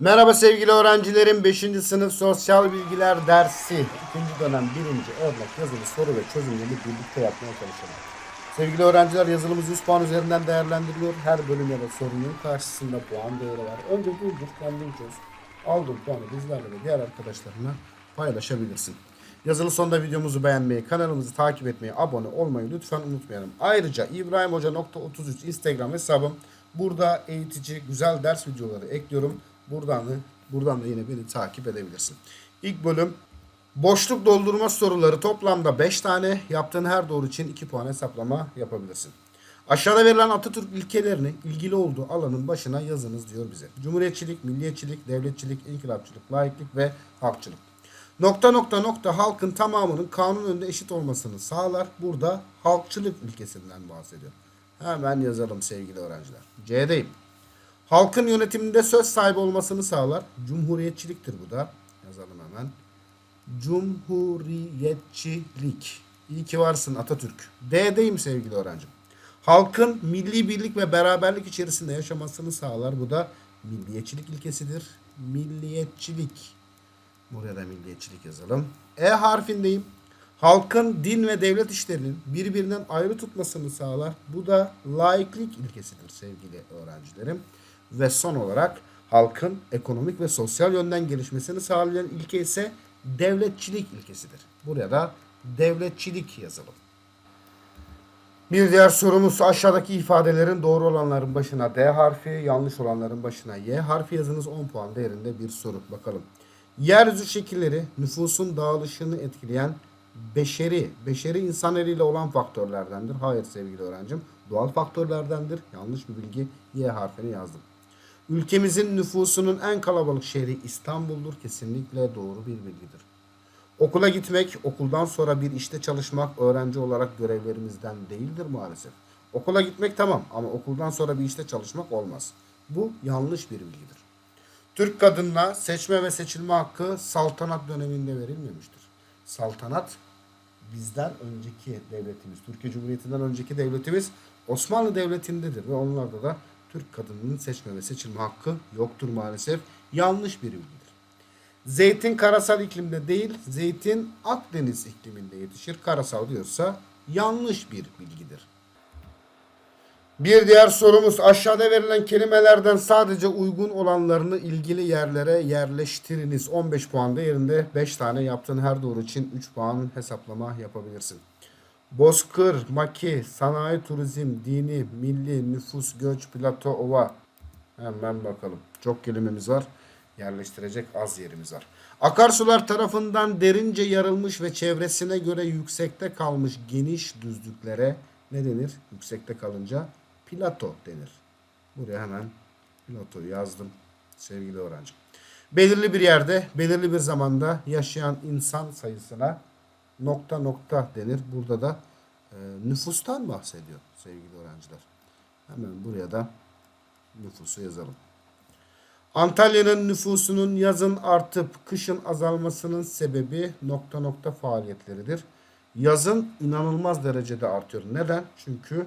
Merhaba sevgili öğrencilerim. 5. sınıf sosyal bilgiler dersi 2. dönem 1. örnek yazılı soru ve çözümleri birlikte yapmaya çalışalım. Sevgili öğrenciler yazılımız 100 puan üzerinden değerlendiriliyor. Her bölüm ya da sorunun karşısında puan değeri var. Önce durdur kendin çöz. Aldığın puanı bizlerle ve diğer arkadaşlarına paylaşabilirsin. Yazılı sonunda videomuzu beğenmeyi, kanalımızı takip etmeyi, abone olmayı lütfen unutmayalım. Ayrıca İbrahimhoca.33 Instagram hesabım. Burada eğitici, güzel ders videoları ekliyorum. Buradan da, buradan da yine beni takip edebilirsin. İlk bölüm boşluk doldurma soruları toplamda 5 tane. Yaptığın her doğru için 2 puan hesaplama yapabilirsin. Aşağıda verilen Atatürk ilkelerini ilgili olduğu alanın başına yazınız diyor bize. Cumhuriyetçilik, milliyetçilik, devletçilik, inkılapçılık, laiklik ve halkçılık. Nokta nokta nokta halkın tamamının kanun önünde eşit olmasını sağlar. Burada halkçılık ilkesinden bahsediyor. Hemen yazalım sevgili öğrenciler. C'deyim. Halkın yönetiminde söz sahibi olmasını sağlar. Cumhuriyetçiliktir bu da. Yazalım hemen. Cumhuriyetçilik. İyi ki varsın Atatürk. D'deyim sevgili öğrencim. Halkın milli birlik ve beraberlik içerisinde yaşamasını sağlar. Bu da milliyetçilik ilkesidir. Milliyetçilik. Buraya da milliyetçilik yazalım. E harfindeyim. Halkın din ve devlet işlerinin birbirinden ayrı tutmasını sağlar. Bu da laiklik ilkesidir sevgili öğrencilerim. Ve son olarak halkın ekonomik ve sosyal yönden gelişmesini sağlayan ilke ise devletçilik ilkesidir. Buraya da devletçilik yazalım. Bir diğer sorumuz aşağıdaki ifadelerin doğru olanların başına D harfi, yanlış olanların başına Y harfi yazınız 10 puan değerinde bir soru. Bakalım. Yeryüzü şekilleri nüfusun dağılışını etkileyen beşeri, beşeri insan eliyle olan faktörlerdendir. Hayır sevgili öğrencim. Doğal faktörlerdendir. Yanlış bir bilgi. Y harfini yazdım. Ülkemizin nüfusunun en kalabalık şehri İstanbul'dur. Kesinlikle doğru bir bilgidir. Okula gitmek, okuldan sonra bir işte çalışmak öğrenci olarak görevlerimizden değildir maalesef. Okula gitmek tamam ama okuldan sonra bir işte çalışmak olmaz. Bu yanlış bir bilgidir. Türk kadınına seçme ve seçilme hakkı saltanat döneminde verilmemiştir. Saltanat bizden önceki devletimiz, Türkiye Cumhuriyeti'nden önceki devletimiz Osmanlı Devleti'ndedir ve onlarda da Türk kadınının seçme ve seçilme hakkı yoktur maalesef. Yanlış bir bilgidir. Zeytin karasal iklimde değil, zeytin Akdeniz ikliminde yetişir. Karasal diyorsa yanlış bir bilgidir. Bir diğer sorumuz aşağıda verilen kelimelerden sadece uygun olanlarını ilgili yerlere yerleştiriniz. 15 puan değerinde 5 tane yaptığın her doğru için 3 puan hesaplama yapabilirsin. Bozkır, Maki, Sanayi Turizm, Dini, Milli, Nüfus, Göç, Plato, Ova. Hemen bakalım. Çok kelimemiz var. Yerleştirecek az yerimiz var. Akarsular tarafından derince yarılmış ve çevresine göre yüksekte kalmış geniş düzlüklere ne denir? Yüksekte kalınca plato denir. Buraya hemen platoyu yazdım sevgili öğrencim. Belirli bir yerde, belirli bir zamanda yaşayan insan sayısına nokta nokta denir. Burada da e, nüfustan bahsediyor sevgili öğrenciler. Hemen buraya da nüfusu yazalım. Antalya'nın nüfusunun yazın artıp kışın azalmasının sebebi nokta nokta faaliyetleridir. Yazın inanılmaz derecede artıyor. Neden? Çünkü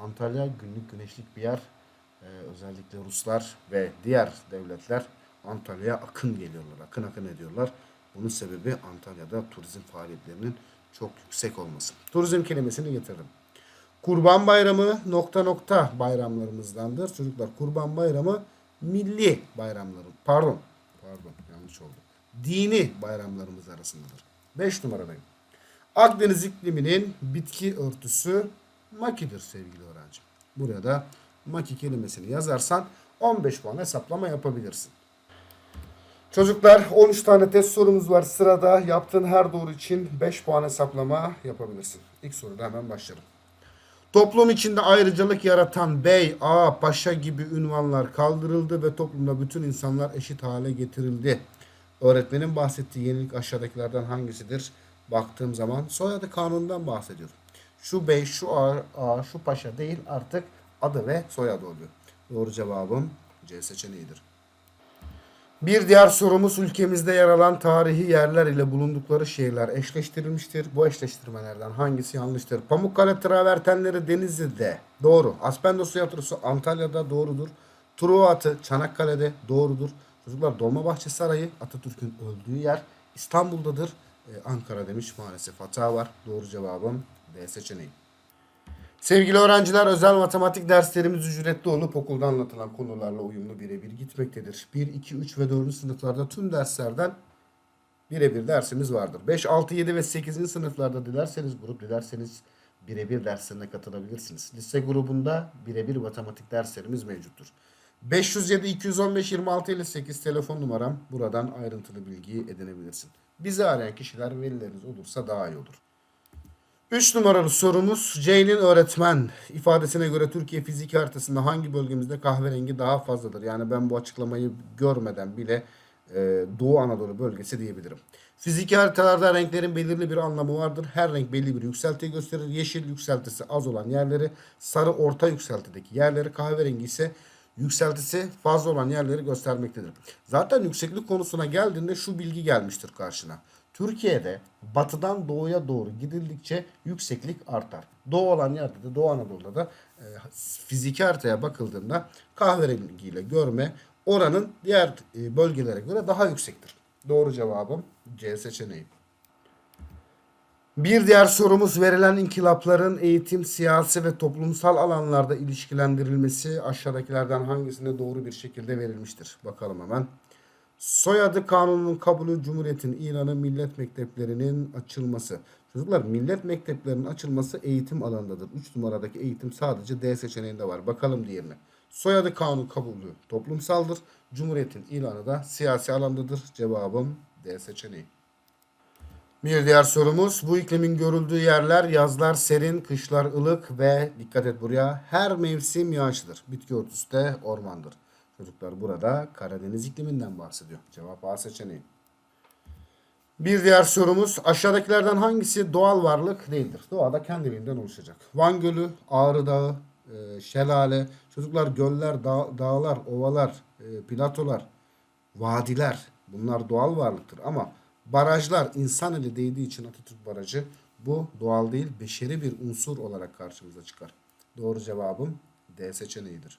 Antalya günlük güneşlik bir yer. Ee, özellikle Ruslar ve diğer devletler Antalya'ya akın geliyorlar. Akın akın ediyorlar. Bunun sebebi Antalya'da turizm faaliyetlerinin çok yüksek olması. Turizm kelimesini getirdim. Kurban Bayramı nokta nokta bayramlarımızdandır. Çocuklar Kurban Bayramı milli bayramların pardon pardon yanlış oldu. Dini bayramlarımız arasındadır. 5 numaradayım. Akdeniz ikliminin bitki örtüsü makidir sevgili öğrencim. Buraya da maki kelimesini yazarsan 15 puan hesaplama yapabilirsin. Çocuklar 13 tane test sorumuz var sırada. Yaptığın her doğru için 5 puan hesaplama yapabilirsin. İlk soruda hemen başlayalım. Toplum içinde ayrıcalık yaratan bey, ağa, paşa gibi ünvanlar kaldırıldı ve toplumda bütün insanlar eşit hale getirildi. Öğretmenin bahsettiği yenilik aşağıdakilerden hangisidir? Baktığım zaman soyadı kanunundan bahsediyor. Şu bey, şu ağa, ağa, şu paşa değil artık adı ve soyadı oluyor. Doğru cevabım C seçeneğidir. Bir diğer sorumuz ülkemizde yer alan tarihi yerler ile bulundukları şehirler eşleştirilmiştir. Bu eşleştirmelerden hangisi yanlıştır? Pamukkale travertenleri Denizli'de doğru. Aspendos tiyatrosu Antalya'da doğrudur. Truva atı Çanakkale'de doğrudur. Çocuklar Dolmabahçe Sarayı Atatürk'ün öldüğü yer İstanbul'dadır. Ee, Ankara demiş maalesef hata var. Doğru cevabım D seçeneği. Sevgili öğrenciler özel matematik derslerimiz ücretli olup okulda anlatılan konularla uyumlu birebir gitmektedir. 1, 2, 3 ve 4. sınıflarda tüm derslerden birebir dersimiz vardır. 5, 6, 7 ve 8. sınıflarda dilerseniz grup dilerseniz birebir derslerine katılabilirsiniz. Lise grubunda birebir matematik derslerimiz mevcuttur. 507 215 26 58 telefon numaram. Buradan ayrıntılı bilgiyi edinebilirsin. Bizi arayan kişiler velileriniz olursa daha iyi olur. 3 numaralı sorumuz Ceylin öğretmen ifadesine göre Türkiye fizik haritasında hangi bölgemizde kahverengi daha fazladır? Yani ben bu açıklamayı görmeden bile e, Doğu Anadolu bölgesi diyebilirim. Fiziki haritalarda renklerin belirli bir anlamı vardır. Her renk belli bir yükselti gösterir. Yeşil yükseltisi az olan yerleri, sarı orta yükseltideki yerleri, kahverengi ise yükseltisi fazla olan yerleri göstermektedir. Zaten yükseklik konusuna geldiğinde şu bilgi gelmiştir karşına. Türkiye'de batıdan doğuya doğru gidildikçe yükseklik artar. Doğu olan yerde de Doğu Anadolu'da da e, fiziki haritaya bakıldığında kahverengiyle görme oranın diğer e, bölgelere göre daha yüksektir. Doğru cevabım C seçeneği. Bir diğer sorumuz verilen inkılapların eğitim, siyasi ve toplumsal alanlarda ilişkilendirilmesi aşağıdakilerden hangisinde doğru bir şekilde verilmiştir? Bakalım hemen. Soyadı kanunun kabulü Cumhuriyet'in ilanı millet mekteplerinin açılması. Çocuklar millet mekteplerinin açılması eğitim alanındadır. 3 numaradaki eğitim sadece D seçeneğinde var. Bakalım diğerine. Soyadı kanun kabulü toplumsaldır. Cumhuriyet'in ilanı da siyasi alandadır. Cevabım D seçeneği. Bir diğer sorumuz bu iklimin görüldüğü yerler yazlar serin, kışlar ılık ve dikkat et buraya her mevsim yağışlıdır. Bitki örtüsü de ormandır. Çocuklar burada Karadeniz ikliminden bahsediyor. Cevap A seçeneği. Bir diğer sorumuz aşağıdakilerden hangisi doğal varlık değildir? Doğada kendiliğinden oluşacak. Van Gölü, Ağrı Dağı, e, şelale, çocuklar göller, dağ- dağlar, ovalar, e, platolar, vadiler bunlar doğal varlıktır ama barajlar insan eli değdiği için Atatürk Barajı bu doğal değil beşeri bir unsur olarak karşımıza çıkar. Doğru cevabım D seçeneğidir.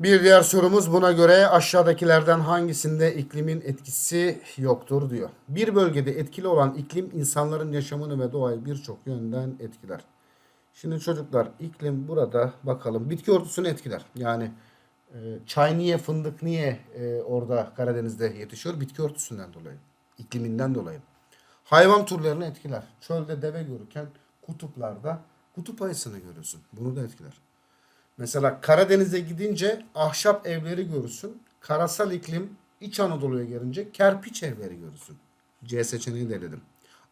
Bir diğer sorumuz buna göre aşağıdakilerden hangisinde iklimin etkisi yoktur diyor. Bir bölgede etkili olan iklim insanların yaşamını ve doğayı birçok yönden etkiler. Şimdi çocuklar iklim burada bakalım bitki örtüsünü etkiler. Yani e, çay niye fındık niye e, orada Karadeniz'de yetişiyor? Bitki örtüsünden dolayı. ikliminden dolayı. Hayvan türlerini etkiler. Çölde deve görürken kutuplarda kutup ayısını görüyorsun. Bunu da etkiler. Mesela Karadeniz'e gidince ahşap evleri görürsün. Karasal iklim İç Anadolu'ya gelince kerpiç evleri görürsün. C seçeneği de eledim.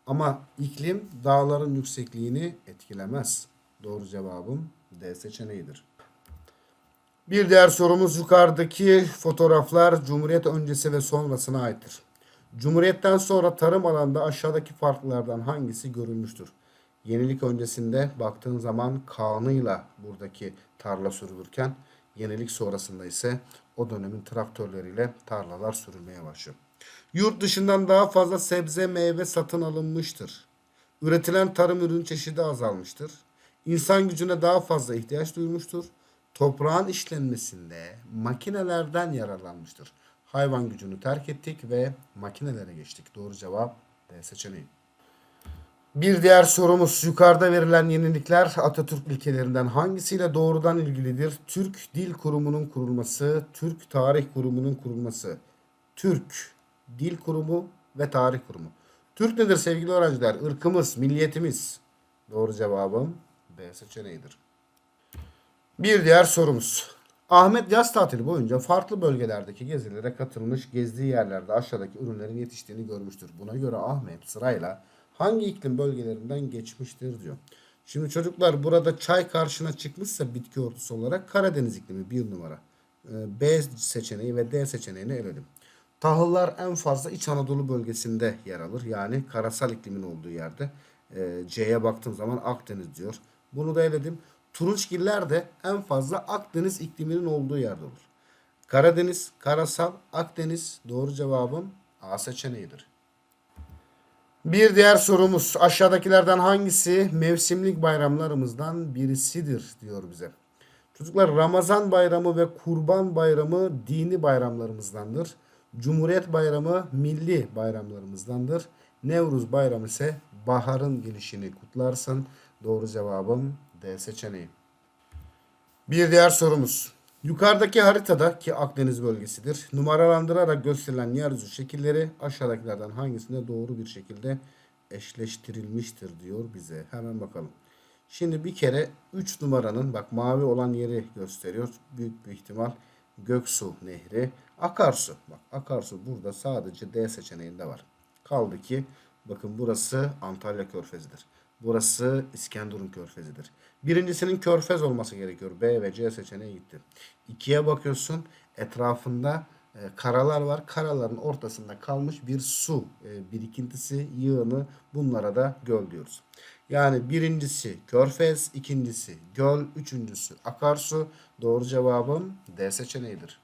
Ama iklim dağların yüksekliğini etkilemez. Doğru cevabım D seçeneğidir. Bir diğer sorumuz yukarıdaki fotoğraflar Cumhuriyet öncesi ve sonrasına aittir. Cumhuriyetten sonra tarım alanında aşağıdaki farklardan hangisi görülmüştür? Yenilik öncesinde baktığın zaman kanıyla buradaki tarla sürülürken yenilik sonrasında ise o dönemin traktörleriyle tarlalar sürülmeye başlıyor. Yurt dışından daha fazla sebze meyve satın alınmıştır. Üretilen tarım ürün çeşidi azalmıştır. İnsan gücüne daha fazla ihtiyaç duyulmuştur. Toprağın işlenmesinde makinelerden yararlanmıştır. Hayvan gücünü terk ettik ve makinelere geçtik. Doğru cevap D seçeneği. Bir diğer sorumuz yukarıda verilen yenilikler Atatürk ilkelerinden hangisiyle doğrudan ilgilidir? Türk Dil Kurumu'nun kurulması, Türk Tarih Kurumu'nun kurulması, Türk Dil Kurumu ve Tarih Kurumu. Türk nedir sevgili öğrenciler? Irkımız, milliyetimiz. Doğru cevabım B seçeneğidir. Bir diğer sorumuz. Ahmet yaz tatili boyunca farklı bölgelerdeki gezilere katılmış, gezdiği yerlerde aşağıdaki ürünlerin yetiştiğini görmüştür. Buna göre Ahmet sırayla hangi iklim bölgelerinden geçmiştir diyor. Şimdi çocuklar burada çay karşına çıkmışsa bitki örtüsü olarak Karadeniz iklimi bir numara. Ee, B seçeneği ve D seçeneğini eledim. Tahıllar en fazla İç Anadolu bölgesinde yer alır. Yani karasal iklimin olduğu yerde. Ee, C'ye baktığım zaman Akdeniz diyor. Bunu da eledim. Turunçgiller de en fazla Akdeniz ikliminin olduğu yerde olur. Karadeniz, karasal, Akdeniz doğru cevabım A seçeneğidir. Bir diğer sorumuz aşağıdakilerden hangisi mevsimlik bayramlarımızdan birisidir diyor bize. Çocuklar Ramazan bayramı ve Kurban bayramı dini bayramlarımızdandır. Cumhuriyet bayramı milli bayramlarımızdandır. Nevruz bayramı ise baharın gelişini kutlarsın. Doğru cevabım D seçeneği. Bir diğer sorumuz. Yukarıdaki haritada ki Akdeniz bölgesidir. Numaralandırarak gösterilen yeryüzü şekilleri aşağıdakilerden hangisinde doğru bir şekilde eşleştirilmiştir diyor bize. Hemen bakalım. Şimdi bir kere 3 numaranın bak mavi olan yeri gösteriyor. Büyük bir ihtimal Göksu Nehri. Akarsu. Bak akarsu burada sadece D seçeneğinde var. Kaldı ki bakın burası Antalya Körfezi'dir. Burası İskenderun Körfezi'dir. Birincisinin körfez olması gerekiyor. B ve C seçeneği gitti. İkiye bakıyorsun etrafında e, karalar var. Karaların ortasında kalmış bir su e, birikintisi, yığını bunlara da göl diyoruz. Yani birincisi körfez, ikincisi göl, üçüncüsü akarsu. Doğru cevabım D seçeneğidir.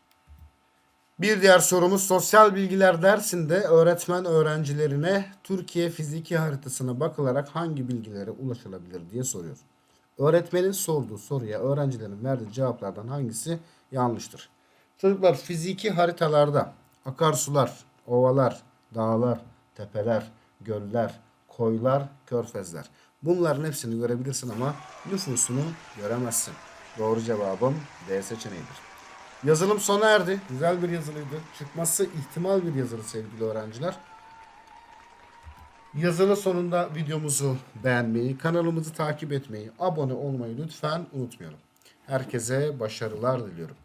Bir diğer sorumuz sosyal bilgiler dersinde öğretmen öğrencilerine Türkiye fiziki haritasına bakılarak hangi bilgilere ulaşılabilir diye soruyor. Öğretmenin sorduğu soruya öğrencilerin verdiği cevaplardan hangisi yanlıştır? Çocuklar fiziki haritalarda akarsular, ovalar, dağlar, tepeler, göller, koylar, körfezler. Bunların hepsini görebilirsin ama nüfusunu göremezsin. Doğru cevabım D seçeneğidir. Yazılım sona erdi. Güzel bir yazılıydı. Çıkması ihtimal bir yazılı sevgili öğrenciler. Yazılı sonunda videomuzu beğenmeyi, kanalımızı takip etmeyi, abone olmayı lütfen unutmayalım. Herkese başarılar diliyorum.